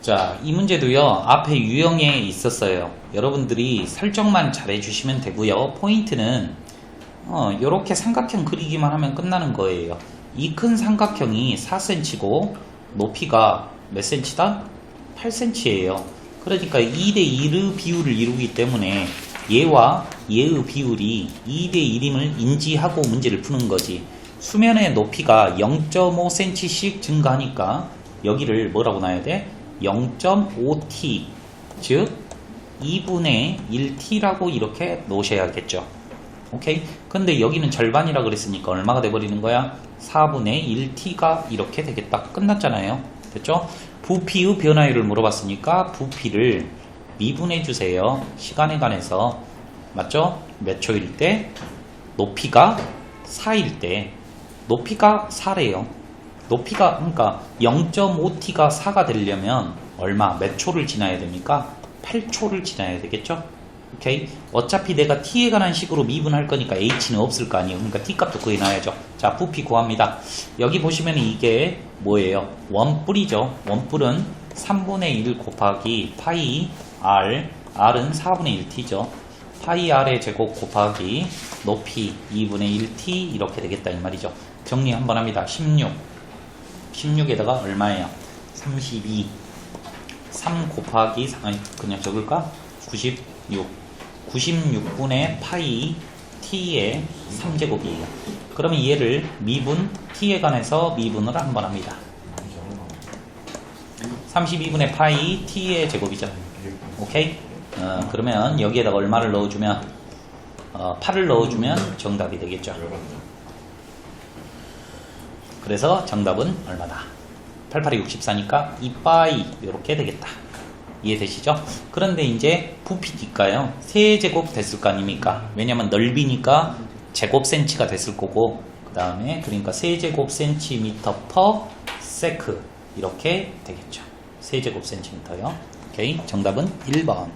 자, 이 문제도요, 앞에 유형에 있었어요. 여러분들이 설정만 잘 해주시면 되고요. 포인트는, 어, 요렇게 삼각형 그리기만 하면 끝나는 거예요. 이 큰 삼각형이 4cm고, 높이가 몇 cm다? 8cm예요. 그러니까 2대 1의 비율을 이루기 때문에 얘와 얘의 비율이 2대 1임을 인지하고 문제를 푸는 거지. 수면의 높이가 0.5cm씩 증가하니까 여기를 뭐라고 놔야 돼? 0.5t 즉 2분의 1t라고 이렇게 놓으셔야겠죠. 오케이? 근데 여기는 절반이라 그랬으니까 얼마가 돼버리는 거야? 4분의 1t가 이렇게 되겠다. 끝났잖아요. 됐죠? 부피의 변화율을 물어봤으니까 부피를 미분해 주세요. 시간에 관해서 맞죠? 몇 초일 때 높이가 4일 때 높이가 4래요. 높이가 그러니까 0.5t가 4가 되려면 얼마 몇 초를 지나야 됩니까? 8초를 지나야 되겠죠? 오케이. 어차피 내가 t에 관한 식으로 미분할 거니까 h는 없을 거 아니에요. 그러니까 t 값도 구해놔야죠. 자, 부피 구합니다. 여기 보시면 이게 뭐예요? 원뿔이죠. 원뿔은 3분의 1 곱하기 파이 r, r은 4분의 1t죠. 파이 r의 제곱 곱하기 높이 2분의 1t 이렇게 되겠다 이 말이죠. 정리 한번 합니다. 16. 16에다가 얼마예요? 32. 3 곱하기 4, 아니 그냥 적을까? 96. 96분의 파이 t의 3제곱이에요. 그러면 얘를 미분 t에 관해서 미분을 한번 합니다. 32분의 파이 t의 제곱이죠. 오케이? 어, 그러면 여기에다가 얼마를 넣어주면 어, 8을 넣어주면 정답이 되겠죠. 그래서 정답은 얼마다? 88이 64니까 2파이 이렇게 되겠다. 이해되시죠? 그런데 이제 부피니까요. 세제곱 됐을 거 아닙니까? 왜냐면 넓이니까 제곱 센치가 됐을 거고 그 다음에 그러니까 세제곱 센티미터 퍼 세크 이렇게 되겠죠. 세제곱 센티미터요. 오케이 정답은 1번